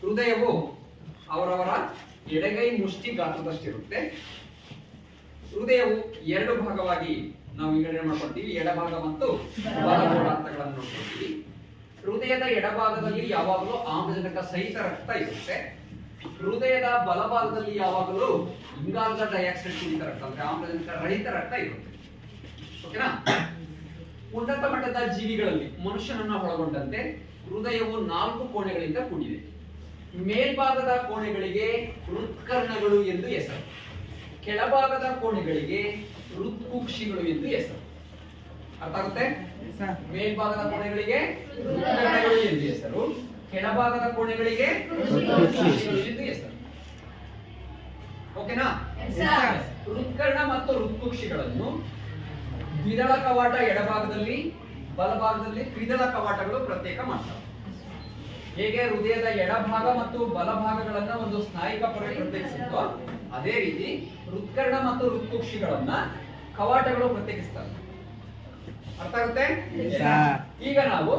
ಹೃದಯವು ಅವರವರ ಎಡಗೈ ಮುಷ್ಟಿ ಗಾತ್ರದಷ್ಟಿರುತ್ತೆ. ಹೃದಯವು ಎರಡು ಭಾಗವಾಗಿ ನಾವು ವಿಂಗಡಣೆ ಮಾಡ್ಕೊಳ್ತೀವಿ. ಎಡಭಾಗ ಮತ್ತು ಅಂತಗಳನ್ನು ನೋಡ್ಕೊಳ್ತೀವಿ. ಹೃದಯದ ಎಡಭಾಗದಲ್ಲಿ ಯಾವಾಗಲೂ ಆಮ್ಲಜನಕ ಸಹಿತ ರಕ್ತ ಇರುತ್ತೆ. ಹೃದಯದ ಬಲಭಾಗದಲ್ಲಿ ಯಾವಾಗಲೂ ಇಂಗಾಲದ ಡೈಆಕ್ಸೈಡ್ ಸಹಿತ ರಕ್ತ ಅಂದ್ರೆ ಆಮ್ಲಜನಕ ರಹಿತ ರಕ್ತ ಇರುತ್ತೆ. ಓಕೆನಾ? ಉನ್ನತ ಮಟ್ಟದ ಜೀವಿಗಳಲ್ಲಿ ಮನುಷ್ಯನನ್ನ ಒಳಗೊಂಡಂತೆ ಹೃದಯವು ನಾಲ್ಕು ಕೋಣೆಗಳಿಂದ ಕೂಡಿದೆ. ಮೇಲ್ಭಾಗದ ಕೋಣೆಗಳಿಗೆ ಹೃತ್ಕರ್ಣಗಳು ಎಂದು ಹೆಸರು. ಕೆಳಭಾಗದ ಕೋಣೆಗಳಿಗೆ ಹೃತ್ಕುಕ್ಷಿಗಳು ಎಂದು ಹೆಸರು. ಅರ್ಥ ಆಗುತ್ತೆ ಮೇಲ್ಭಾಗದ ಕೋಣೆಗಳಿಗೆ ಹೃತ್ಕರ್ಣಗಳು ಎಂದು ಹೆಸರು. ಕೆಳಭಾಗದ ಕೋಣೆಗಳಿಗೆ ಎಂದು ಹೆಸರು. ಓಕೆನಾ? ಹೃತ್ಕರ್ಣ ಮತ್ತು ಹೃತ್ಕುಕ್ಷಿಗಳನ್ನು ದ್ವಿದಳ ಕವಾಟ ಎಡಭಾಗದಲ್ಲಿ ಬಲಭಾಗದಲ್ಲಿ ತ್ರಿದಳ ಕವಾಟಗಳು ಪ್ರತ್ಯೇಕ ಮಾಡ್ತವೆ. ಹೇಗೆ ಹೃದಯದ ಎಡಭಾಗ ಮತ್ತು ಬಲಭಾಗಗಳನ್ನ ಒಂದು ಸ್ನಾಯಿಕ ಪರಡಿ ಪ್ರತ್ಯೇಕಿಸುತ್ತೋ ಅದೇ ರೀತಿ ಹೃತ್ಕರ್ಣ ಮತ್ತು ಹೃತ್ಕುಕ್ಷಿಗಳನ್ನ ಕವಾಟಗಳು ಪ್ರತ್ಯೇಕಿಸ್ತವೆ. ಅರ್ಥ ಆಗುತ್ತೆ? ಈಗ ನಾವು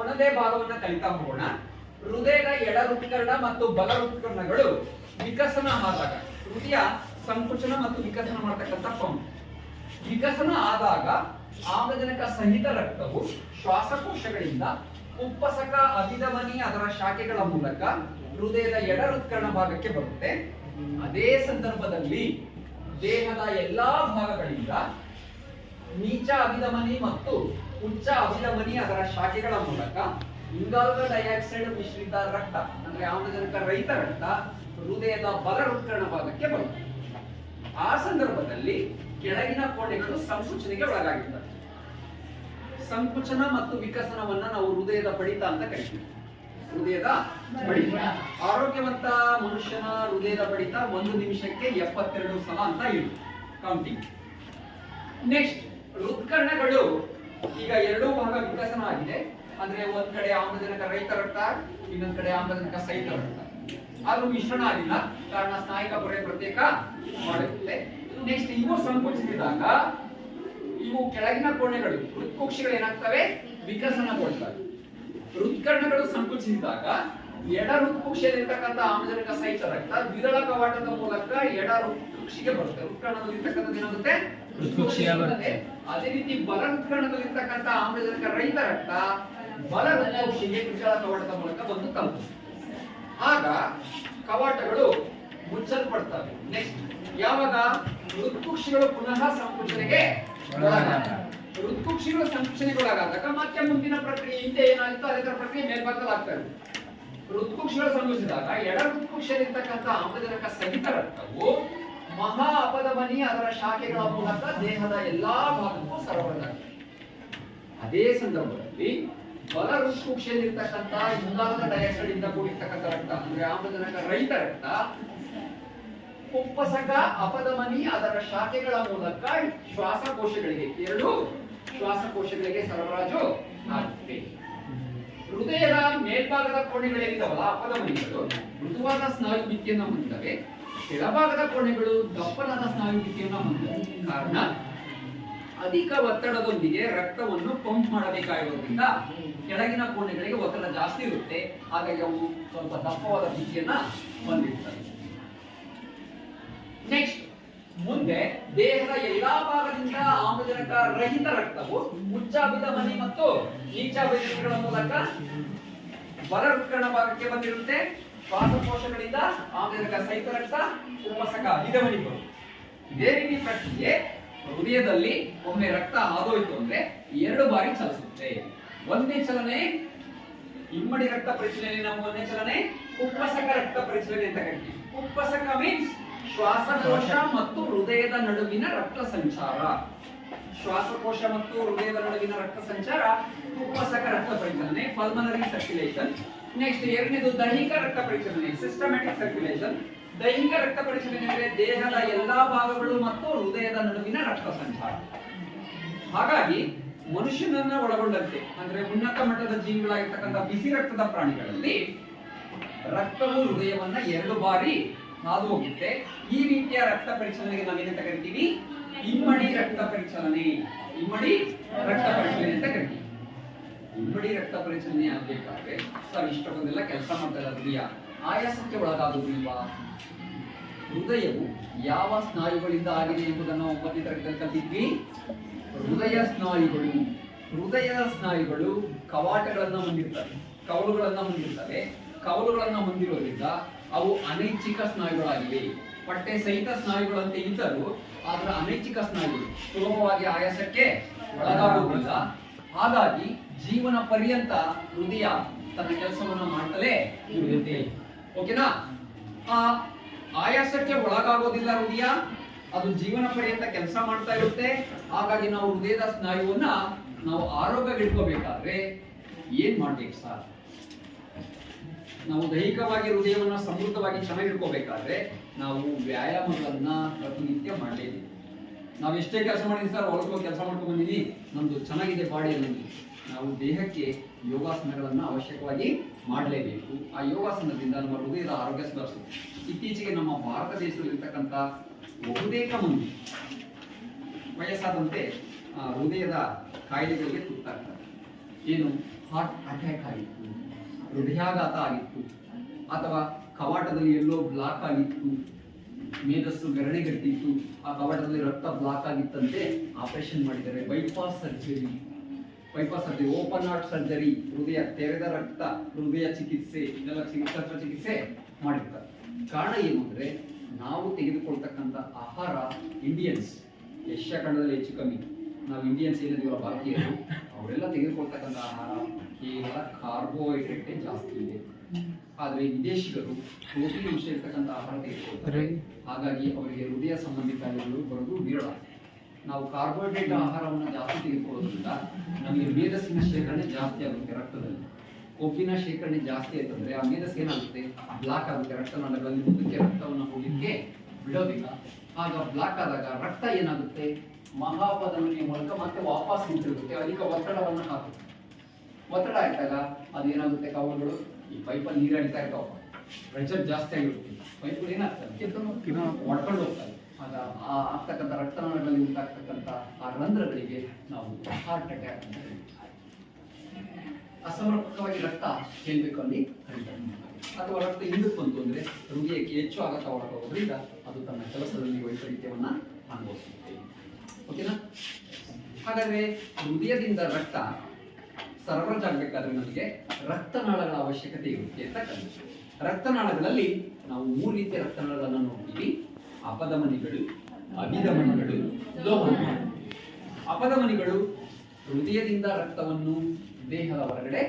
ಒಂದೇ ಭಾಗವನ್ನ ಕಲಿತಾ ಹೋಗೋಣ. ಹೃದಯದ ಎಡ ಹೃತ್ಕರ್ಣ ಮತ್ತು ಬಲ ಹೃತ್ಕರ್ಣಗಳು ವಿಕಸನ ಆದಾಗ ಹೃದಯ ಸಂಕುಚನ ಮತ್ತು ವಿಕಸನ ಮಾಡತಕ್ಕಂಥ ಪಂಪ್ ವಿಕಸನ ಆದಾಗ ಆಮ್ಲಜನಕ ಸಹಿತ ರಕ್ತವು ಶ್ವಾಸಕೋಶಗಳಿಂದ ಉಪ್ಪಸಕ ಅಭಿಧಮನಿ ಅದರ ಶಾಖೆಗಳ ಮೂಲಕ ಹೃದಯದ ಎಡ ಹೃತ್ಕರಣ ಭಾಗಕ್ಕೆ ಬರುತ್ತೆ. ಅದೇ ಸಂದರ್ಭದಲ್ಲಿ ದೇಹದ ಎಲ್ಲಾ ಭಾಗಗಳಿಂದ ನೀಚ ಅಭಿಧಮನಿ ಮತ್ತು ಉಚ್ಚ ಅಭಿಧಮನಿ ಅದರ ಶಾಖೆಗಳ ಮೂಲಕ ಇಂಗಾಲದ ಡೈಆಕ್ಸೈಡ್ ಮಿಶ್ರಿತ ರಕ್ತ, ಅಂದ್ರೆ ಆಮ್ಲಜನಕ ರಹಿತ ರಕ್ತ ಹೃದಯದ ಬಲ ಹೃತ್ಕರಣ ಭಾಗಕ್ಕೆ ಬರುತ್ತೆ. ಆ ಕೆಳಗಿನ ಕೋಣೆಗಳು ಸಂಕುಚನೆಗೆ ಒಳಗಾಗಿರ್ತವೆ. ಸಂಕುಚನ ಮತ್ತು ವಿಕಸನವನ್ನ ನಾವು ಹೃದಯದ ಬಡಿತ ಅಂತ ಕರಿತೀವಿ. ಹೃದಯದ ಬಡಿತ. ಆರೋಗ್ಯವಂತ ಮನುಷ್ಯನ ಹೃದಯದ ಬಡಿತ ಒಂದು ನಿಮಿಷಕ್ಕೆ ಎಪ್ಪತ್ತೆರಡು ಸಲ ಅಂತ ಇರುತ್ತೆ. ಕೌಂಟಿಂಗ್ ನೆಕ್ಸ್ಟ್ ಹೃತ್ಕರ್ಣಗಳು ಈಗ ಎರಡೂ ಭಾಗ ವಿಕಸನ ಆಗಿದೆ. ಅಂದ್ರೆ ಒಂದ್ ಕಡೆ ಆಮ್ಲಜನಕ ರೈತ ರಕ್ತ, ಇನ್ನೊಂದ್ ಕಡೆ ಆಮ್ಲಜನಕ ಸಹಿತ ರಕ್ತ. ಆದ್ರೂ ಮಿಶ್ರಣ ಆಗಿಲ್ಲ. ಕಾರಣ ಸ್ನಾಯಿಕ ಪೊರೆ ಪ್ರತ್ಯೇಕ ಮಾಡಿರುತ್ತೆ ನೆಕ್ಸ್ಟ್ ಇವು ಸಂಕುಚಿಸಿದಾಗ ಇವು ಕೆಳಗಿನ ಕೋಣೆಗಳು ಹೃತ್ಕುಕ್ಷಿಗಳು ಏನಾಗ್ತವೆ? ವಿಕಸನಗೊಳ್ತವೆ ಹೃತ್ಕರ್ಣಗಳು ಸಂಕುಚಿಸಿದಾಗ ಎಡ ಹೃತ್ಕೋಕ್ಷಿಯಲ್ಲಿರ್ತಕ್ಕಂಥ ಆಮ್ಲಜನಕ ಸಹಿತ ರಕ್ತ ದ್ವಿದಳ ಕವಾಟದ ಮೂಲಕ ಎಡ ಹೃತ್ಕುಕ್ಷಿಗೆ ಬರುತ್ತೆ. ಹೃತ್ಕರ್ಣದಲ್ಲಿರ್ತಕ್ಕಂಥದ್ದು ಏನಾಗುತ್ತೆ? ಬರುತ್ತೆ. ಅದೇ ರೀತಿ ಬಲ ಹೃತ್ಕರ್ಣದಲ್ಲಿರ್ತಕ್ಕಂಥ ಆಮ್ಲಜನಕ ರಹಿತ ರಕ್ತ ಬಲ ಹೃತ್ಕುಕ್ಷಿಗೆ ದ್ವಿದಳ ಕವಾಟದ ಮೂಲಕ ಬಂದು ತಲುಪುತ್ತೆ. ಆಗ ಕವಾಟಗಳು ಮುಚ್ಚಲ್ಪಡ್ತವೆ. ನೆಕ್ಸ್ಟ್ ಯಾವಾಗ? ಹೃತ್ಕುಕ್ಷಿಗಳು ಪುನಃ ಸಂಕುಚನೆಗೆ ಒಳಗಾದಾಗ. ಸಂಕುಚನೆಗೊಳಗಾದಾಗ ಮತ್ತೆ ಮುಂದಿನ ಪ್ರಕ್ರಿಯೆ, ಹಿಂದೆ ಏನಾಗಿತ್ತು ಅದೇ ತರ ಪ್ರಕ್ರಿಯೆ ಇದೆ. ಹೃತ್ಕುಕ್ಷಿಗಳು ಸಂಭವಿಸಿದಾಗ ಎಡ ಹೃತ್ಕುಕ್ಷಿಯಲ್ಲಿರ್ತಕ್ಕಂಥ ಆಮ್ಲಜನಕ ಸಹಿತ ರಕ್ತವು ಮಹಾ ಅಪಧಮನಿ ಅದರ ಶಾಖೆಗಳ ಮೂಲಕ ದೇಹದ ಎಲ್ಲಾ ಭಾಗಕ್ಕೂ ಸರಬರಾಜಾಗ್ತದೆ. ಅದೇ ಸಂದರ್ಭದಲ್ಲಿ ಬಲ ಹೃತ್ಕುಕ್ಷಿಯಲ್ಲಿರ್ತಕ್ಕಂಥ ಇಂಗಾಲದ ಡೈಆಕ್ಸೈಡ್ ಇಂದ ಕೂಡಿರ್ತಕ್ಕಂಥ ರಕ್ತ, ಅಂದ್ರೆ ಆಮ್ಲಜನಕ ರಹಿತ ರಕ್ತ ಕುಪ್ಪಸಕ ಅಪಧಮನಿ, ಅದರ ಶಾಖೆಗಳ ಮೂಲಕ ಶ್ವಾಸಕೋಶಗಳಿಗೆ ಎರಡು ಶ್ವಾಸಕೋಶಗಳಿಗೆ ಸರಬರಾಜು ಆಗುತ್ತೆ ಹೃದಯದ ಮೇಲ್ಭಾಗದ ಕೋಣೆಗಳೇನಿದಾವಲ್ಲ ಅಪಧಮನಿಗಳು. ಮೃದುವಾದ ಸ್ನಾಯು ಭಿತ್ತಿಯನ್ನು ಹೊಂದಿದ್ದಾವೆ. ಕೆಳಭಾಗದ ಕೋಣೆಗಳು ದಪ್ಪನಾದ ಸ್ನಾಯು ಭಿತ್ತಿಯನ್ನು ಹೊಂದಿವೆ ಕಾರಣ, ಅಧಿಕ ಒತ್ತಡದೊಂದಿಗೆ ರಕ್ತವನ್ನು ಪಂಪ್ ಮಾಡಬೇಕಾಗಿರೋದ್ರಿಂದ ಕೆಳಗಿನ ಕೋಣೆಗಳಿಗೆ ಒತ್ತಡ ಜಾಸ್ತಿ ಇರುತ್ತೆ. ಹಾಗಾಗಿ ಅವು ಸ್ವಲ್ಪ ದಪ್ಪವಾದ ಭಿತ್ತಿಯನ್ನ ಹೊಂದಿರ್ತವೆ. ನೆಕ್ಸ್ಟ್ ಮುಂದೆ ದೇಹದ ಎಲ್ಲಾ ಭಾಗದಿಂದ ಆಮ್ಲಜನಕ ರಹಿತ ರಕ್ತವು ಉಚ್ಚಾಭಿಧಮನಿ ಮತ್ತು ನೀಚಾಭಿಧಮನಿಗಳ ಮೂಲಕ ಹೃತ್ಕರ್ಣ ಭಾಗಕ್ಕೆ ಬಂದಿರುತ್ತೆ. ಶ್ವಾಸಕೋಶಗಳಿಂದ ಆಮ್ಲಜನಕ ಸಹಿತ ರಕ್ತ ಉಪಸಕ ಅಭಿಧಮನಿಗಳು ಇದೇ ರೀತಿ ಪ್ರಕ್ರಿಯೆ ಹೃದಯದಲ್ಲಿ ಒಮ್ಮೆ ರಕ್ತ ಹಾದೋಯ್ತು ಅಂದ್ರೆ ಎರಡು ಬಾರಿ ಚಲಿಸುತ್ತೆ. ಒಂದೇ ಚಲನೆ ಇಮ್ಮಡಿ ರಕ್ತ ಪರಿಚಲನೆ ನಾವು ಒಂದೇ ಚಲನೆ ಉಪ್ಪಸಕ ರಕ್ತ ಪರಿಚಲನೆ ಅಂತ ಕರಿತೀವಿ. ಉಪ್ಪಸಕ ಮೀನ್ಸ್ ಶ್ವಾಸಕೋಶ ಮತ್ತು ಹೃದಯದ ನಡುವಿನ ರಕ್ತ ಸಂಚಾರ ಶ್ವಾಸಕೋಶ ಮತ್ತು ಹೃದಯದ ನಡುವಿನ ರಕ್ತ ಸಂಚಾರ ಉಪಸಕ ರಕ್ತ ಪರಿಚಲನೆ ಪಲ್ಮನರಿ ಸರ್ಕ್ಯುಲೇಷನ್ ನೆಕ್ಸ್ಟ್ ಎರಡನೇದು ದೈಹಿಕ ರಕ್ತ ಪರಿಚಲನೆ ಸಿಸ್ಟಮ್ಯಾಟಿಕ್ ಸರ್ಕ್ಯುಲೇಷನ್ ದೈಹಿಕ ರಕ್ತ ಪರಿಚಲನೆ ಅಂದ್ರೆ ದೇಹದ ಎಲ್ಲಾ ಭಾಗಗಳು ಮತ್ತು ಹೃದಯದ ನಡುವಿನ ರಕ್ತ ಸಂಚಾರ ಹಾಗಾಗಿ ಮನುಷ್ಯನನ್ನ ಒಳಗೊಂಡಂತೆ, ಅಂದ್ರೆ ಉನ್ನತ ಮಟ್ಟದ ಜೀವಿಗಳಾಗಿರ್ತಕ್ಕಂಥ ಬಿಸಿ ರಕ್ತದ ಪ್ರಾಣಿಗಳಲ್ಲಿ ರಕ್ತವು ಹೃದಯವನ್ನ ಎರಡು ಬಾರಿ ಹಾದು ಹೋಗುತ್ತೆ ಈ ರೀತಿಯ ರಕ್ತ ಪರಿಚಲನೆಗೆ ನಾವೇನಂತ ಕರಿತೀವಿ? ಇಮ್ಮಡಿ ರಕ್ತ ಪರಿಚಲನೆ. ಇಮ್ಮಡಿ ರಕ್ತ ಪರಿಚಲನೆ ಅಂತ ಕರಿತೀವಿ. ಇಮ್ಮಡಿ ರಕ್ತ ಪರಿಚಲನೆ ಆಗ್ಬೇಕಾದ್ರೆ ಸರ್ ಇಷ್ಟೊಂದೆಲ್ಲ ಕೆಲಸ ಮಾಡ್ತಾ ಹೃದಯ ಆಯಾಸಕ್ಕೆ ಒಳಗಾಗುವುದಿಲ್ವಾ ಹೃದಯವು ಯಾವ ಸ್ನಾಯುಗಳಿಂದ ಆಗಿದೆ ಎಂಬುದನ್ನು ಒಂಬತ್ತನೇ ತರಗತಿಯಲ್ಲಿ ಕಲಿತಿದ್ವಿ. ಹೃದಯ ಸ್ನಾಯುಗಳು. ಹೃದಯದ ಸ್ನಾಯುಗಳು ಕವಾಟಗಳನ್ನ ಹೊಂದಿರ್ತವೆ. ಕವಲುಗಳನ್ನು ಹೊಂದಿರ್ತವೆ. ಕವಲುಗಳನ್ನು ಹೊಂದಿರೋದ್ರಿಂದ ಅವು ಅನೈಚ್ಛಿಕ ಸ್ನಾಯುಗಳಾಗಿವೆ. ಪಟ್ಟೆ ಸಹಿತ ಸ್ನಾಯುಗಳಂತೆ ಇದ್ದರೂ ಅದರ ಅನೈಚ್ಛಿಕ ಸ್ನಾಯುಗಳು ಸುಲಭವಾಗಿ ಆಯಾಸಕ್ಕೆ ಒಳಗಾಗುವುದಿಲ್ಲ. ಹಾಗಾಗಿ ಜೀವನ ಪರ್ಯಂತ ಹೃದಯ ತನ್ನ ಕೆಲಸವನ್ನು ಮಾಡ್ತಲೇ ಇರುತ್ತೆ ಓಕೆನಾ? ಆ ಆಯಾಸಕ್ಕೆ ಒಳಗಾಗೋದಿಲ್ಲ ಹೃದಯ. ಅದು ಜೀವನ ಪರ್ಯಂತ ಕೆಲಸ ಮಾಡ್ತಾ ಇರುತ್ತೆ. ಹಾಗಾಗಿ ನಾವು ಹೃದಯದ ಸ್ನಾಯುವನ್ನ ನಾವು ಆರೋಗ್ಯ ಇಟ್ಕೋಬೇಕಾದ್ರೆ ಏನ್ ಮಾಡ್ಬೇಕು ಸರ್? ನಾವು ದೈಹಿಕವಾಗಿ, ಹೃದಯವನ್ನು ಸಮೃದ್ಧವಾಗಿ ಚೆನ್ನಾಗಿಟ್ಕೋಬೇಕಾದ್ರೆ ನಾವು ವ್ಯಾಯಾಮಗಳನ್ನ ಪ್ರತಿನಿತ್ಯ ಮಾಡಲೇಬೇಕು ನಾವು ಎಷ್ಟೇ ಕೆಲಸ ಮಾಡಿದ್ವಿ ಸರ್, ಹೊರಗೆ ಕೆಲಸ ಮಾಡ್ಕೊಂಡು ಬಂದಿದ್ದೀವಿ ನಮ್ದು ಚೆನ್ನಾಗಿದೆ ಬಾಡಿ ಅನ್ನೋದು. ನಾವು ದೇಹಕ್ಕೆ ಯೋಗಾಸನಗಳನ್ನು ಅವಶ್ಯಕವಾಗಿ ಮಾಡಲೇಬೇಕು. ಆ ಯೋಗಾಸನದಿಂದ ನಮ್ಮ ಹೃದಯದ ಆರೋಗ್ಯ ಸುಧಾರಿಸುತ್ತೆ. ಇತ್ತೀಚೆಗೆ ನಮ್ಮ ಭಾರತ ದೇಶದಲ್ಲಿರ್ತಕ್ಕಂಥ ಬಹುತೇಕ ಮಂದಿ ವಯಸ್ಸಾದಂತೆ ಹೃದಯದ ಕಾಯಿಲೆಗಳಿಗೆ ತುತ್ತಾಗ್ತಾರೆ. ಏನು? ಹಾರ್ಟ್ ಅಟ್ಯಾಕ್ ಆಗಿತ್ತು. ಹೃದಯಾಘಾತ ಆಗಿತ್ತು ಅಥವಾ ಕವಾಟದಲ್ಲಿ ಎಲ್ಲೋ ಬ್ಲಾಕ್ ಆಗಿತ್ತು. ಮೇಧಸ್ಸು ಗರಣಿಗಟ್ಟಿತ್ತು ಆ ಕವಾಟದಲ್ಲಿ ರಕ್ತ ಬ್ಲಾಕ್ ಆಗಿತ್ತಂತೆ ಆಪರೇಷನ್ ಮಾಡಿದ್ದಾರೆ bypass surgery. Bypass surgery, open heart surgery, ಹೃದಯ ತೆರೆದ ರಕ್ತ, ಹೃದಯ ಚಿಕಿತ್ಸೆ, ಇದೆಲ್ಲ ಚಿಕಿತ್ಸಾ ಚಿಕಿತ್ಸೆ ಮಾಡಿರ್ತಾರೆ. ಕಾರಣ ಏನು ಅಂದರೆ ನಾವು ತೆಗೆದುಕೊಳ್ತಕ್ಕಂಥ ಆಹಾರ ಇಂಡಿಯನ್ಸ್ ಏಷ್ಯಾ ಖಂಡದಲ್ಲಿ ಹೆಚ್ಚು ಕಮ್ಮಿ. ನಾವು ಇಂಡಿಯನ್ಸ್ ಏನಿದೀವಲ್ಲ, ಭಾರತೀಯರು, ಅವರೆಲ್ಲ ತೆಗೆದುಕೊಳ್ತಕ್ಕಂಥ ಆಹಾರ. ಕೇವಲ ಕಾರ್ಬೋಹೈಡ್ರೇಟೇ ಜಾಸ್ತಿ ಇದೆ. ಆದ್ರೆ ವಿದೇಶಿಗರು ಪ್ರೋಟೀನ್ ಅಂಶ ಇರ್ತಕ್ಕಂಥ ಆಹಾರ ತೆಗೆದುಕೊಳ್ತಾರೆ. ಹಾಗಾಗಿ ಅವರಿಗೆ ಹೃದಯ ಸಂಬಂಧಿ ಕಾಯಿಲೆಗಳು ಬರೋದು ವಿರಳ. ನಾವು ಕಾರ್ಬೋಹೈಡ್ರೇಟ್ ಆಹಾರವನ್ನು ಜಾಸ್ತಿ ತೆಗೆದುಕೊಳ್ಳೋದ್ರಿಂದ ನಮಗೆ ಮೇಧಸ್ಸಿನ ಶೇಖರಣೆ ಜಾಸ್ತಿ ಆಗುತ್ತೆ ರಕ್ತದಲ್ಲಿ. ಕೊಬ್ಬಿನ ಶೇಖರಣೆ ಜಾಸ್ತಿ ಆಯ್ತಂದ್ರೆ ಆ ಮೇಧಸ್ ಏನಾಗುತ್ತೆ? ಬ್ಲಾಕ್ ಆಗುತ್ತೆ. ರಕ್ತನಾಳಗಳಲ್ಲಿ ಮುಂದಕ್ಕೆ ರಕ್ತವನ್ನು ಹೋಗಲಿಕ್ಕೆ ಬಿಡೋದಿಲ್ಲ. ಆಗ ಬ್ಲಾಕ್ ಆದಾಗ ರಕ್ತ ಏನಾಗುತ್ತೆ? ಮಹಾಪಧಮನಿಯ ಮೂಲಕ ಮತ್ತೆ ವಾಪಸ್ ಹಿಂತಿರುಗುತ್ತೆ. ಅಧಿಕ ಒತ್ತಡವನ್ನು ಹಾಕುತ್ತೆ. ಒತ್ತಡ ಇಟ್ಟಾಗ ಅದೇನಾಗುತ್ತೆ? ಕವಲುಗಳು ಈ ಪೈಪಲ್ಲಿ ನೀರು ಅಡಿತಾ ಇರ್ತಾವ. ಪ್ರೆಷರ್ ಜಾಸ್ತಿ ಆಗಿರುತ್ತೆ. ಪೈಪ್ಗಳು ಏನಾಗ್ತದೆ ಒಡ್ಕೊಂಡು ಹೋಗ್ತಾರೆ ಆಗ ಆ ಆಗ್ತಕ್ಕಂಥ ರಕ್ತನಾಳಗಳಲ್ಲಿ ಉಂಟಾಗ್ತಕ್ಕಂಥ ಆ ರಂಧ್ರಗಳಿಗೆ ನಾವು ಹಾರ್ಟ್ ಅಟ್ಯಾಕ್ ಅಂತ ಅಸಮರ್ಪಕವಾಗಿ ರಕ್ತ ಹೇಳ್ಬೇಕು ಅಲ್ಲಿ ಅಥವಾ ರಕ್ತ ಹಿಂದಕ್ಕೆ ಬಂತು ಅಂದ್ರೆ ಹೃದಯಕ್ಕೆ ಹೆಚ್ಚು ಆಘಾತ ಒಳಗಾಗೋದ್ರಿಂದ ಅದು ತನ್ನ ಕೆಲಸದಲ್ಲಿ ವೈಪರೀತ್ಯವನ್ನ ಅನುಭವಿಸುತ್ತೆ. ಓಕೆನಾ ಹಾಗಾದ್ರೆ ಹೃದಯದಿಂದ ರಕ್ತ ಸರಬರಾಜು ನಮಗೆ ರಕ್ತನಾಳಗಳ ಅವಶ್ಯಕತೆ ಇರುತ್ತೆ ಅಂತ ಕಲಿತು ರಕ್ತನಾಳಗಳಲ್ಲಿ ನಾವು ಮೂರು ರೀತಿಯ ರಕ್ತನಾಳಗಳನ್ನು ನೋಡ್ತೀವಿ. ಅಪಧಮನಿಗಳು, ಅಭಿಧಮನಿಗಳು, ಲೋಹಮನಿಗಳು. ಅಪಧಮನಿಗಳು ಹೃದಯದಿಂದ ರಕ್ತವನ್ನು ದೇಹದ ಹೊರಗಡೆ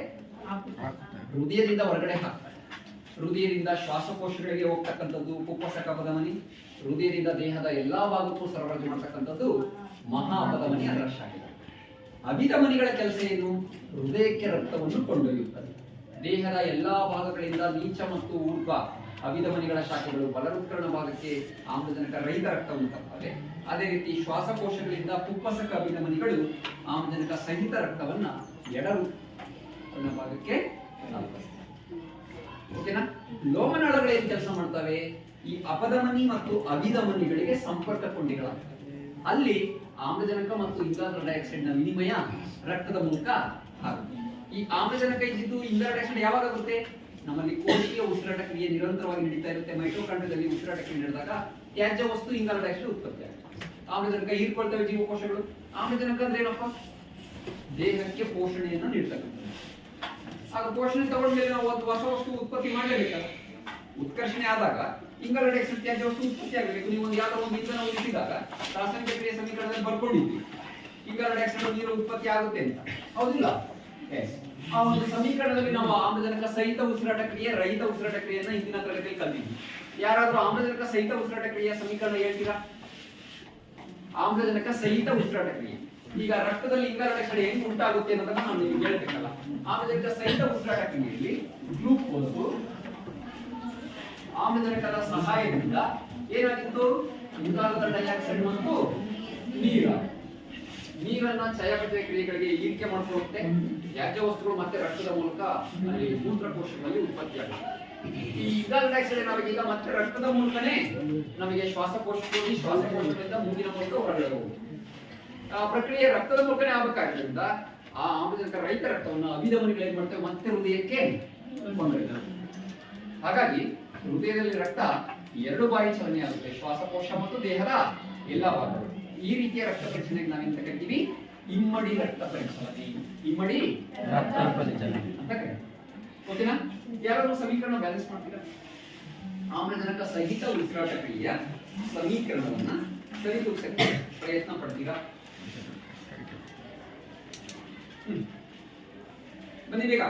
ಹೃದಯದಿಂದ ಹೊರಗಡೆ ಹಾಕ್ತಾರೆ. ಹೃದಯದಿಂದ ಶ್ವಾಸಕೋಶಗಳಿಗೆ ಹೋಗ್ತಕ್ಕಂಥದ್ದು ಕುಪ್ಪಸಕ ಅಪಧಮನಿ. ಹೃದಯದಿಂದ ದೇಹದ ಎಲ್ಲಾ ಭಾಗಕ್ಕೂ ಸರಬರಾಜು ಮಾಡ್ತಕ್ಕಂಥದ್ದು ಮಹಾ ಅಪಧಮನಿ ಅದರ್ಶ ಅಭಿಧಮನಿಗಳ ಕೆಲಸ ಏನು? ಹೃದಯಕ್ಕೆ ರಕ್ತವನ್ನು ಕೊಂಡೊಯ್ಯುತ್ತದೆ. ದೇಹದ ಎಲ್ಲಾ ಭಾಗಗಳಿಂದ ನೀಚ ಮತ್ತು ಊರ್ವ ಅಭಿಧಮನಿಗಳ ಶಾಖೆಗಳು ಬಲರುತ್ಕರಣ ಭಾಗಕ್ಕೆ ಆಮ್ಲಜನಕ ರಹಿತ ರಕ್ತವನ್ನು ತರ್ತವೆ ಅದೇ ರೀತಿ ಶ್ವಾಸಕೋಶಗಳಿಂದ ಪುಪ್ಪಸಕ ಅಭಿಧಮನಿಗಳು ಆಮ್ಲಜನಕ ಸಹಿತ ರಕ್ತವನ್ನ ಎಡರು ಭಾಗಕ್ಕೆ. ಓಕೆನಾ ಲೋಮನಾಳಗಳು ಏನ್ ಕೆಲಸ ಮಾಡ್ತವೆ? ಈ ಅಪಧಮನಿ ಮತ್ತು ಅಭಿಧಮನಿಗಳಿಗೆ ಸಂಪರ್ಕ ಕೊಂಡಿಗಳಾಗ್ತವೆ. ಅಲ್ಲಿ ಆಮ್ಲಜನಕ ಮತ್ತು ಇಂಗಾಲ ಡೈಆಕ್ಸೈಡ್ನ ವಿನಿಮಯ ರಕ್ತದ ಮೂಲಕ ಆಗುತ್ತೆ. ಈ ಆಮ್ಲಜನಕ ಇದ್ದಿದ್ದು ಇಂಗಾಲ ಡೈಆಕ್ಸೈಡ್ ಯಾವಾಗ ಆಗುತ್ತೆ? ನಮ್ಮಲ್ಲಿ ಕೋಶೀಯ ಉಸಿರಾಟ ಕ್ರಿಯೆ ನಿರಂತರವಾಗಿ ನಡೀತಾ ಇರುತ್ತೆ. ಮೈಟೋಕಾಂಡ್ರಿಯದಲ್ಲಿ ಉಸಿರಾಟ ಕ್ರಿಯೆ ನಡೆದಾಗ ತ್ಯಾಜ್ಯ ವಸ್ತು ಇಂಗಾಲ ಡೈಆಕ್ಸೈಡ್ ಉತ್ಪತ್ತಿ ಆಗುತ್ತೆ. ಆಮ್ಲಜನಕ ಹೀರ್ಕೊಳ್ತವೆ ಜೀವಕೋಶಗಳು. ಆಮ್ಲಜನಕ ಅಂದ್ರೆ ಏನಪ್ಪ? ದೇಹಕ್ಕೆ ಪೋಷಣೆಯನ್ನು ನೀಡ್ತಕ್ಕಂಥ ಆಗ ಪೋಷಣೆ ತಗೊಂಡ್ಮೇಲೆ ನಾವು ಒಂದು ಹೊಸ ವಸ್ತು ಉತ್ಪತ್ತಿ ಮಾಡಲೇಬೇಕಲ್ಲ ಉತ್ಕರ್ಷಣೆ ಆದಾಗ ಇಂಗಾಲ ಡೈಆಕ್ಸೈಡ್ ತ್ಯಾಜ್ಯ ವಸ್ತು ಉತ್ಪತ್ತಿ ಆಗಬೇಕು ನೀವು ಒಂದು ಯಾವುದೋ ಒಂದು ಇಂಧನ ಉಳಿಸಿದಾಗ ರಾಸಾಯನಿಕ ಕ್ರಿಯೆ ಸಮೀಕರಣದಲ್ಲಿ ಬರ್ಕೊಂಡಿದ್ವಿ. ಇಂಗಾಲ ಡೈಆಕ್ಸೈಡ್ ನೀರು ಉತ್ಪತ್ತಿ ಆಗುತ್ತೆ ಅಂತ. ಹೌದಿಲ್ಲ. ಆ ಒಂದು ಸಮೀಕರಣದಲ್ಲಿ ನಾವು ಆಮ್ಲಜನಕ ಸಹಿತ ಉಸಿರಾಟ ಕ್ರಿಯೆ, ರಹಿತ ಉಸಿರಾಟ ಕ್ರಿಯೆಯನ್ನ ಇಂದಿನ ತರಗತಿಯಲ್ಲಿ ಕಲಿತಿದ್ವಿ. ಯಾರಾದ್ರೂ ಆಮ್ಲಜನಕ ಸಹಿತ ಉಸಿರಾಟ ಕ್ರಿಯೆಯ ಸಮೀಕರಣ ಹೇಳ್ತೀರಾ? ಆಮ್ಲಜನಕ ಸಹಿತ ಉಸಿರಾಟ ಕ್ರಿಯೆ. ಈಗ ರಕ್ತದಲ್ಲಿ ಇಂಗಾಲ ಡೈಆಕ್ಸೈಡ್ ಹೆಂಗ್ ಉಂಟಾಗುತ್ತೆ ಅನ್ನೋದನ್ನ ನಾನು ನಿಮ್ಗೆ ಹೇಳ್ಬೇಕಲ್ಲ. ಆಮ್ಲಜನಕ ಸಹಿತ ಉಸಿರಾಟ ಕ್ರಿಯೆಯಲ್ಲಿ ಗ್ಲೂಕೋಸು ಆಮ್ಲಜನಕದ ಸಹಾಯದಿಂದ ಏನಾಗಿತ್ತು? ಇಂಗಾಲದ ಡೈಆಕ್ಸೈಡ್ ಮತ್ತು ನೀರ. ನೀರನ್ನ ಚಯಾಪಚಯ ಕ್ರಿಯೆಗಳಿಗೆ ಈರಿಕೆ ಮಾಡಿಕೊಳ್ಳುತ್ತೆ ತ್ಯಾಜ್ಯ ವಸ್ತುಗಳು ಮತ್ತೆ ರಕ್ತದ ಮೂಲಕ ಅಲ್ಲಿ ಮೂತ್ರಕೋಶಗಳಲ್ಲಿ ಉತ್ಪತ್ತಿಯಾಗುತ್ತೆ ಈ ಇಂಗಾಲ ಡೈಆಕ್ಸೈಡ್ ನಮಗೀಗ ಮತ್ತೆ ರಕ್ತದ ಮೂಲಕನೇ ನಮಗೆ ಶ್ವಾಸಕೋಶದಲ್ಲಿ ಶ್ವಾಸಕೋಶದಿಂದ ಮೂಗಿನ ಮೂಲಕ ಹೊರಗಡೆ ಆ ಪ್ರಕ್ರಿಯೆ ರಕ್ತದ ಮೂಲಕನೇ ಆಗಬೇಕಾಗಿದ್ದರಿಂದ ಆ ಆಮ್ಲಜನಕ ರೈತ ರಕ್ತವನ್ನು ಅಭಿಧಮನಿಗಳು ಏನ್ ಮಾಡ್ತೇವೆ ಮತ್ತೆ ಹೃದಯಕ್ಕೆ ಹಾಗಾಗಿ ಹೃದಯದಲ್ಲಿ ರಕ್ತ ಎರಡು ಬಾರಿ ಚಲನೆ ಆಗುತ್ತೆ. ಶ್ವಾಸಕೋಶ ಮತ್ತು ದೇಹದ ಎಲ್ಲ ಭಾಗಗಳು. ಈ ರೀತಿಯ ರಕ್ತ ಪರಿಚಲನೆಗೆ ನಾವೆಂತ ಕರಿತೀವಿ. ಇಮ್ಮಡಿ ರಕ್ತ ಪರಿಚಲನೆ. ಇಮ್ಮಡಿ ರಕ್ತ ಪರಿಚಲನೆ. ಅಂತ ಕರಿತೀವಿ. ಓಕೆನಾ ಯಾರಾದ್ರೂ ಸಮೀಕರಣ ಬ್ಯಾಲೆನ್ಸ್ ಮಾಡ್ತೀರಾ? ಆಮ್ಲಜನಕ ಸಹಿತ ಉಸಿರಾಟ ಕ್ರಿಯೆಯ ಸಮೀಕರಣವನ್ನ ಸರಿದೂಗಿಸಕ್ಕೆ ಪ್ರಯತ್ನ ಪಡ್ತೀರಾ? ಹ್ಮ್. ಬನ್ನಿ ಬೇಗ.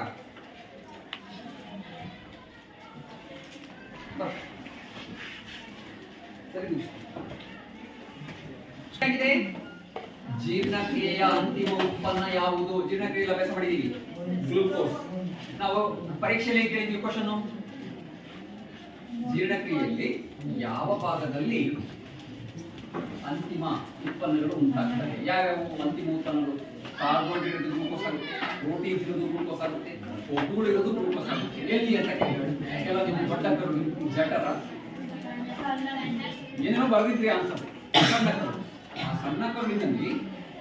ಜೀರ್ಣಕ್ರಿಯೆಯ ಅಂತಿಮ ಉತ್ಪನ್ನ ಯಾವುದು? ಜೀರ್ಣಕ್ರಿಯೆ ಅಭ್ಯಾಸ ಮಾಡಿದೀವಿ ಗ್ಲೂಕೋಸ್. ನಾವು ಪರೀಕ್ಷೆಯಲ್ಲಿ ಕೇಳಿದ್ವಿ ಕ್ವಶನ್ ಜೀರ್ಣಕ್ರಿಯೆಯಲ್ಲಿ ಯಾವ ಭಾಗದಲ್ಲಿ ಅಂತಿಮ ಉತ್ಪನ್ನಗಳು ಉಂಟಾಗ್ತವೆ. ಯಾವ್ಯಾವ ಅಂತಿಮ ಉತ್ಪನ್ನಗಳು? ಕಾರ್ಬೋಹೈಡ್ರೇಟ್ ಗ್ಲೂಕೋಸ್ ಆಗುತ್ತೆ, ಪ್ರೋಟೀನ್ ಇರೋದು ಗ್ಲೂಕೋಸ್ ಆಗುತ್ತೆ ಕೊಬ್ಬುಗಳು ಇರೋದು ಗ್ಲೂಕೋಸ್ ಆಗುತ್ತೆ. ಎಲ್ಲಿ ಅಂತ ಕೇಳಿ ನಿಮ್ಮ ದೊಡ್ಡ ಜಠರ. ಏನೇನೋ ಬರೆದಿದ್ರಿ ಆನ್ಸರ್ ಆ ಸಣ್ಣ ಕರುವಿನಲ್ಲಿ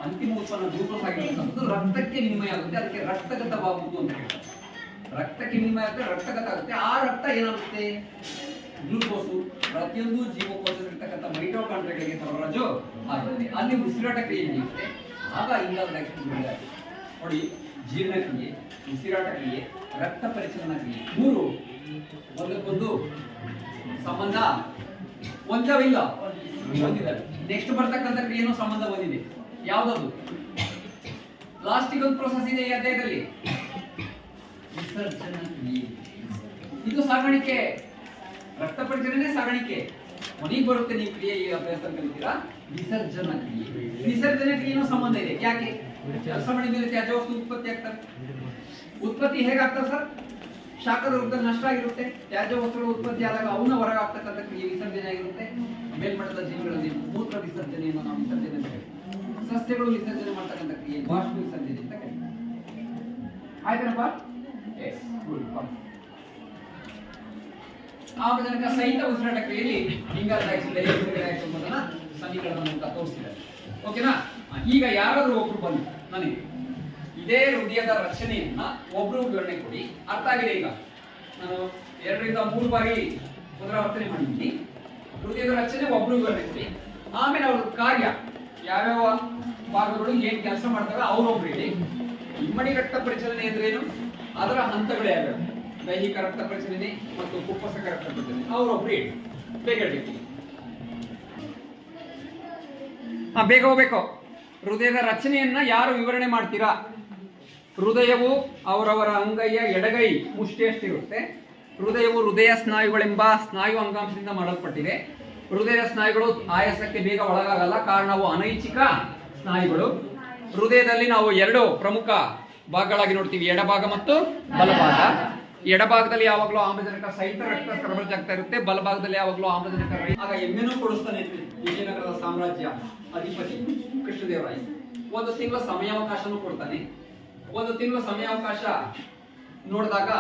ಅಂತಿಮ ಉತ್ಪನ್ನ ಗ್ಲೂಕೋಸ್ ಆಗಿರ್ತಕ್ಕಂಥದ್ದು ರಕ್ತಕ್ಕೆ ವಿನಿಮಯ ಆಗುತ್ತೆ. ಅದಕ್ಕೆ ರಕ್ತಗತವಾಗುವುದು ಅಂತ ಹೇಳ್ತಾರೆ. ರಕ್ತಕ್ಕೆ ವಿನಿಮಯ ಆಗುತ್ತೆ, ರಕ್ತಗತ ಆಗುತ್ತೆ. ಆ ರಕ್ತ ಏನಾಗುತ್ತೆ? ಗ್ಲೂಕೋಸು ಪ್ರತಿಯೊಂದು ಜೀವಕೋಶದಲ್ಲಿರ್ತಕ್ಕಂಥ ಮೈಟೋಕಾಂಡ್ರಿಯಾಗಳಿಗೆ ಸರಬರಾಜು ಆಗುತ್ತೆ ಅಲ್ಲಿ ಉಸಿರಾಟ ಕ್ರಿಯೆ ನಡೆಯುತ್ತೆ. ಆಗ ಇಂಗಾಲದ. ನೋಡಿ ಜೀರ್ಣಕ್ರಿಯೆ ಉಸಿರಾಟ ಕ್ರಿಯೆ, ರಕ್ತ ಪರಿಚಲನಾ ಕ್ರಿಯೆ, ಮೂರು ಒಂದಕ್ಕೊಂದು ಸಂಬಂಧ ಹೊಂದವಿಲ್ಲ ಹೊಂದಿದ್ದಾರೆ ನೆಕ್ಸ್ಟ್ ಬರ್ತಕ್ಕಂಥ ಕ್ರಿಯೆನೂ ಸಂಬಂಧ ಹೊಂದಿದೆ. ಯಾವ್ದದು? ಲಾಸ್ಟಿಗೆ ಒಂದು ಪ್ರೊಸೆಸ್ ಇದೆ ಈ ಅಧ್ಯಾಯದಲ್ಲಿ. ವಿಸರ್ಜನಾ ಇದು ಸಾಗಾಣಿಕೆ ರಕ್ತ ಪರಿಚಲನೆ ಸಾಗಾಣಿಕೆ. ಕೊನೆಗೆ ಬರುತ್ತೆ ನೀವು ಕ್ರಿಯೆ ಈ ಅಭ್ಯಾಸ ಕಲಿತೀರಾ ವಿಸರ್ಜನಾ ಕ್ರಿಯೆ. ವಿಸರ್ಜನೆ ಕ್ರಿಯೆನೂ ಸಂಬಂಧ ಇದೆ. ಯಾಕೆ? ಕೆಲಸ ಮೇಲೆ ತ್ಯಾಜ್ಯ ವಸ್ತು ಉತ್ಪತ್ತಿ ಆಗ್ತವೆ ಉತ್ಪತ್ತಿ ಹೇಗಾಗ್ತದೆ ಸರ್? ಶಾಖದ ರೂಪದಲ್ಲಿ ನಷ್ಟ ಆಗಿರುತ್ತೆ. ತ್ಯಾಜ್ಯ ವಸ್ತುಗಳು ಉತ್ಪತ್ತಿ ಆದಾಗ ಅವನ್ನ ಹೊರಗಾಗ್ತಕ್ಕಂಥ ಕ್ರಿಯೆ ವಿಸರ್ಜನೆ ಆಗಿರುತ್ತೆ. ಮೇಲ್ಮಟ್ಟದ ಜೀವಿಗಳಲ್ಲಿ ಮೂತ್ರ ವಿಸರ್ಜನೆಯನ್ನು ನಾವು ವಿಸರ್ಜನೆ ಸಸ್ಯಗಳು ವಿಸರ್ಜನೆ ಮಾಡ್ತಕ್ಕಂಥ ಕ್ರಿಯೆ. ಬಾಷ್ಪ ವಿಸರ್ಜನೆ ಅಂತ ಕರೀತಾರೆ ಆಯ್ತೇನಪ್ಪ? ಎಸ್ ಗುಡ್ ಆಮ್ಲಜನಕ ಸಹಿತ ಉಸಿರಾಟ ಕ್ರಿಯೆಯಲ್ಲಿ ಇಂಗಾಲ ಸಮೀಕರಣವನ್ನು ಸಮೀಕರಣದ ಮೂಲಕ ತೋರಿಸಿದ್ದಾರೆ. ಓಕೆನಾ ಈಗ ಯಾರಾದರೂ ಒಬ್ರು ಬನ್ನಿ ನನಗೆ ಇದೇ ಹೃದಯದ ರಚನೆಯನ್ನ ಒಬ್ರು ವಿವರಣೆ ಕೊಡಿ. ಅರ್ಥ ಆಗಿದೆ ಈಗ? ನಾನು ಎರಡರಿಂದ ಮೂರು ಬಾರಿ ಪುನರಾವರ್ತನೆ ಮಾಡಿದ್ದೀನಿ. ಹೃದಯದ ರಚನೆ ಒಬ್ರು ವಿವರಣೆ ಕೊಡಿ. ಆಮೇಲೆ ಅವ್ರ ಕಾರ್ಯ, ಯಾವ್ಯಾವ ಭಾಗಗಳು ಏನ್ ಕೆಲಸ ಮಾಡ್ತಾರೆ ಅವ್ರೊಬ್ರು ಹೇಳಿ. ಇಮ್ಮಡಿ ರಕ್ತ ಪರಿಚಲನೆ ಅಂದ್ರೆ ಏನು? ಅದರ ಹಂತಗಳು ಯಾವ್ಯಾವ ದೈಹಿಕ ರಕ್ತ ಪರಿಚಲನೆ ಮತ್ತು ಕುಪ್ಪಸಕ ರಕ್ತ ಪರಿಚಲನೆ. ಅವ್ರೊಬ್ರು ಹೇಳಿ. ಬೇಗ ಬೇಗ ಹೋಗ್ಬೇಕು. ಹೃದಯದ ರಚನೆಯನ್ನ ಯಾರು ವಿವರಣೆ ಮಾಡ್ತೀರಾ? ಹೃದಯವು ಅವರವರ ಅಂಗೈಯ ಎಡಗೈ ಮುಷ್ಟಿಯಷ್ಟಿರುತ್ತೆ ಹೃದಯವು ಹೃದಯ ಸ್ನಾಯುಗಳೆಂಬ ಸ್ನಾಯು ಅಂಗಾಂಶದಿಂದ ಮಾಡಲ್ಪಟ್ಟಿದೆ. ಹೃದಯದ ಸ್ನಾಯುಗಳು ಆಯಾಸಕ್ಕೆ ಬೇಗ ಒಳಗಾಗಲ್ಲ. ಕಾರಣ ಅವು ಅನೈಚ್ಛಿಕ ಸ್ನಾಯುಗಳು. ಹೃದಯದಲ್ಲಿ ನಾವು ಎರಡು ಪ್ರಮುಖ ಭಾಗಗಳಾಗಿ ನೋಡ್ತೀವಿ. ಎಡಭಾಗ ಮತ್ತು ಬಲಭಾಗ. ಎಡಭಾಗದಲ್ಲಿ ಯಾವಾಗಲೂ ಆಮ್ಲಜನಕ ಸಹಿತ ರಕ್ತ ಸರಬರಾಜು ಆಗ್ತಾ ಇರುತ್ತೆ, ಬಲಭಾಗದಲ್ಲಿ ಯಾವಾಗಲೂ ಆಮ್ಲಜನಕ ಆಗ ಎಮ್ಮೆನೂ ಕೊಡಿಸ್ತಾನೆ ವಿಜಯನಗರದ ಸಾಮ್ರಾಜ್ಯ ಅಧಿಪತಿ ಕೃಷ್ಣದೇವರಾಯ. ಒಂದು ತಿಂಗಳ ಸಮಯಾವಕಾಶನೂ ಕೊಡ್ತಾನೆ. ಒಂದು ತಿಂಗಳ ಸಮಯಾವಕಾಶ ನೋಡಿದಾಗ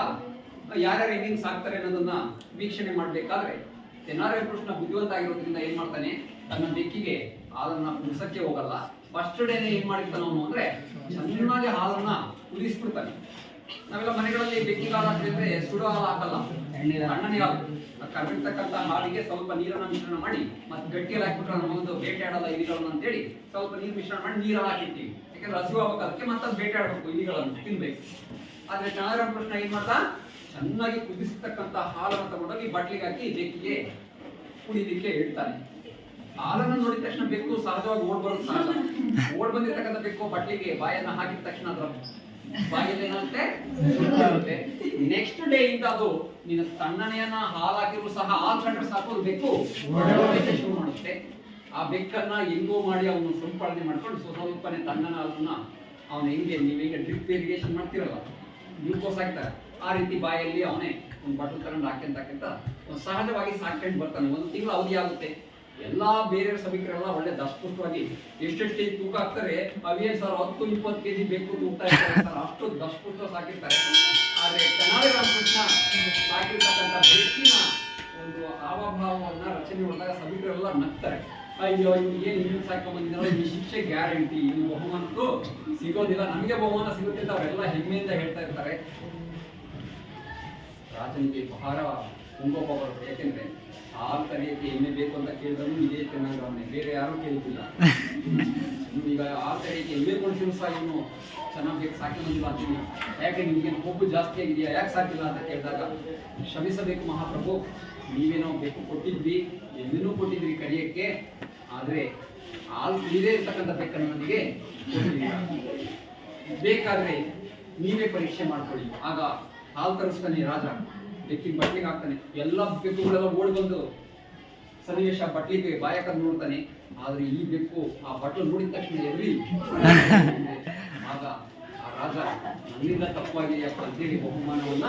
ಯಾರ್ಯಾರು ಹೆಂಗ್ ಸಾಕ್ತಾರೆ ಅನ್ನೋದನ್ನ ವೀಕ್ಷಣೆ ಮಾಡಬೇಕಾದ್ರೆ ತೆನಾರೆ ಕೃಷ್ಣ ಬುದ್ಧಿವಂತ ಆಗಿರೋದ್ರಿಂದ ಏನ್ ಮಾಡ್ತಾನೆ? ತನ್ನ ಬೆಕ್ಕಿಗೆ ಹಾಲನ್ನ ಕುಡಿಸಕ್ಕೆ ಹೋಗಲ್ಲ. ಫಸ್ಟ್ ಡೇನೆ ಏನ್ ಮಾಡಿರ್ತಾನ ಅವನು ಅಂದ್ರೆ ಚೆನ್ನಾಗಿ ಹಾಲನ್ನ ಕುದಿಸ್ಬಿಡ್ತಾನೆ. ನಾವೆಲ್ಲ ಮನೆಗಳಲ್ಲಿ ಬೆಂಕಿ ಹಾಲು ಹಾಕಿದ್ರೆ ಸುಡು ಹಾಲು ಹಾಕಲ್ಲ. ತಣ್ಣನೆ ಹಾಲು. ಕರಗಿರ್ತಕ್ಕಂಥ ಹಾಲಿಗೆ ಸ್ವಲ್ಪ ನೀರನ್ನ ಮಿಶ್ರಣ ಮಾಡಿ ಮತ್ತೆ ಗಟ್ಟಿಯಲ್ಲಿ ಹಾಕಿಬಿಟ್ರೆ ನಮ್ಮದು ಬೇಟೆಯಾಡಲ್ಲ ಇಲಿಗಳನ್ನು ಇಲಿಗಳನ್ನ ಅಂತೇಳಿ ಸ್ವಲ್ಪ ನೀರು ಮಿಶ್ರಣ ಮಾಡಿ ನೀರಲ್ಲಿ ಹಾಕಿರ್ತೀವಿ. ಯಾಕಂದ್ರೆ ಹಸಿವಾಗಬೇಕು ಅದಕ್ಕೆ ಮತ್ತೆ ಬೇಟೆ ಆಡಬೇಕು ಇಲಿಗಳನ್ನು ತಿನ್ಬೇಕು. ಆದ್ರೆ ಚಂದ್ರರಾಮ ಕೃಷ್ಣ ಏನ್ ಮಾಡ್ತಾ ಚೆನ್ನಾಗಿ ಕುದಿಸ್ತಕ್ಕಂಥ ಹಾಲನ್ನು ತಗೊಂಡೋಗಿ ಬಟ್ಲಿಗೆ ಹಾಕಿ ಬೆಕ್ಕಿಗೆ ಕುಡಿಲಿಕ್ಕೆ ಇಡ್ತಾನೆ. ಹಾಲನ್ನು ನೋಡಿದ ತಕ್ಷಣ ಬೆಕ್ಕು ಸಹಜವಾಗಿ ಓಡ್ ಬರೋದು ಸಹಜ. ಓಡ್ ಬಂದಿರ್ತಕ್ಕಂಥ ಬೆಕ್ಕು ಬಟ್ಲಿಗೆ ಬಾಯನ್ನ ಹಾಕಿದ ತಕ್ಷಣ ಅದ್ರ ಬಾಯಲ್ಲಿ ಏನಾಗುತ್ತೆ ಸುಟ್ಟೋಗುತ್ತೆ ನೆಕ್ಸ್ಟ್ ಡೇ ಇಂದ ಅದು ನೀನು ತಣ್ಣನೆಯನ್ನ ಹಾಲಾಕಿದ್ರು ಸಹ ಆ ಕಂಡ್ರೆ ಸಾಕು ಬೆಕ್ಕು. ಶುರು ಮಾಡುತ್ತೆ. ಆ ಬೆಕ್ಕನ್ನ ಹೆಂಗೋ ಮಾಡಿ ಅವನು ಸಂಪಾದನೆ ಮಾಡ್ಕೊಂಡು ಸ್ವಲ್ಪ ಸ್ವಲ್ಪನೇ ತಣ್ಣನ ಅದನ್ನ ಅವನು ಹೆಂಗೆ ನೀವೀಗ ಡ್ರಿಪ್ ಇರಿಗೇಷನ್ ಮಾಡ್ತಿರಲ್ಲ ಗ್ಲೂಕೋಸ್ ಹಾಕ್ತಾರೆ. ಆ ರೀತಿ ಬಾಯಲ್ಲಿ ಅವನೇ ಒಂದು ಬಾಟಲ್ ತಗೊಂಡು ಹಾಕ್ಯಂತ ಸಹಜವಾಗಿ ಸಾಕ್ಕೊಂಡು ಬರ್ತಾನೆ. ಒಂದು ತಿಂಗಳು ಅವಧಿ ಆಗುತ್ತೆ. ಎಲ್ಲಾ ಬೇರೆ ಸಭಿಕರೆಲ್ಲ ಒಳ್ಳೆ ದಷ್ಟಪುಷ್ಟವಾಗಿ ಎಷ್ಟೆಷ್ಟು ತೂಕ ಹಾಕ್ತಾರೆ ಅವೇನ್ ಸರ್ ಹತ್ತು ಇಪ್ಪತ್ತು ಕೆಜಿ ಬೇಕು ತೂಗ್ತಾ ಇರ್ತಾರೆ ಸರ್. ಅಷ್ಟು ದಷ್ಟಪುಷ್ಟ ಸಾಕಿರ್ತಾರೆ. ಆದ್ರೆ ಕನ್ನಡ ರಾಮಕೃಷ್ಣ ಸಾಕಿರ್ತಕ್ಕಂಥ ಬೆಕ್ಕಿನ ಒಂದು ಹಾವಭಾವವನ್ನ ರಚನೆ ಮಾಡಿದಾಗ ಸಭಿಕರೆಲ್ಲ ನಗ್ತಾರೆ. ಅಯ್ಯೋ ಏನು ಸಾಕೋ ಸಾಕೊಂಬಂದಿರೋ ಈ ಶಿಕ್ಷೆ ಗ್ಯಾರಂಟಿ ಇದು ಬಹುಮಾನಕ್ಕೂ ಸಿಗೋದಿಲ್ಲ. ನಮಗೆ ಬಹುಮಾನ ಸಿಗುತ್ತೆ ಅವರೆಲ್ಲ ಹೆಮ್ಮೆಯಿಂದ ಹೇಳ್ತಾ ಇರ್ತಾರೆ. ರಾಜನಿಗೆ ಬಹಳ ಬರುತ್ತೆ ಯಾಕೆಂದ್ರೆ ಹಾಲು ತರಗತಿ ಎಮ್ಮೆ ಬೇಕು ಅಂತ ಕೇಳಿದ್ರು ಇದೇ ಚೆನ್ನಾಗಿ ಅವನೇ ಬೇರೆ ಯಾರೂ ಕೇಳಿದ್ದಿಲ್ಲ. ಈಗ ಹಾಲು ತರಗತಿ ಎಮ್ಮೆ ಕೊಡ್ತೀನಿ ಸಹ ಇವನು ಚೆನ್ನಾಗಿ ಬೇಕು ಸಾಕಿ ಬಂದಿಲ್ಲ ಅಂತೀನಿ ಯಾಕೆ ನಿಮಗೆ ಕೊಬ್ಬು ಜಾಸ್ತಿ ಆಗಿದೆಯಾ? ಯಾಕೆ ಸಾಕಿಲ್ಲ ಅಂತ ಕೇಳಿದಾಗ ಶ್ರಮಿಸಬೇಕು ಮಹಾಪ್ರಭು ನೀವೇನೋ ಬೆಕ್ಕು ಕೊಟ್ಟಿದ್ವಿ ಎಮ್ಮೆನೂ ಕೊಟ್ಟಿದ್ರಿ ಕರಿಯಕ್ಕೆ ಆದರೆ ಹಾಲು ಇದೇ ಇರ್ತಕ್ಕಂಥ ಬೆಕ್ಕನ್ನು ನನಗೆ ಬೇಕಾದ್ರೆ ನೀವೇ ಪರೀಕ್ಷೆ ಮಾಡ್ಕೊಳ್ಳಿ. ಆಗ ಹಾಲು ತರಿಸ್ತಾನೆ ರಾಜ. ಬೆಕ್ಕಿನ ಬಟ್ಲಿಗೆ ಹಾಕ್ತಾನೆ. ಎಲ್ಲ ಬೆಕ್ಕುಗಳೆಲ್ಲ ಓಡಿ ಬಂದು. ಸನ್ನಿವೇಶ ಬಟ್ಲಿಗೆ ಬಾಯಕ ನೋಡ್ತಾನೆ. ಆದ್ರೆ ಈ ಬೆಕ್ಕು ಆ ಬಟ್ಲು ನೋಡಿದ ತಕ್ಷಣ ಎಲ್ಲಿ? ಆಗ ಆ ರಾಜ, ನನ್ನಿಂದ ತಪ್ಪಾಗಿದೆಯಪ್ಪ ಅಂತೇಳಿ ಬಹುಮಾನವನ್ನ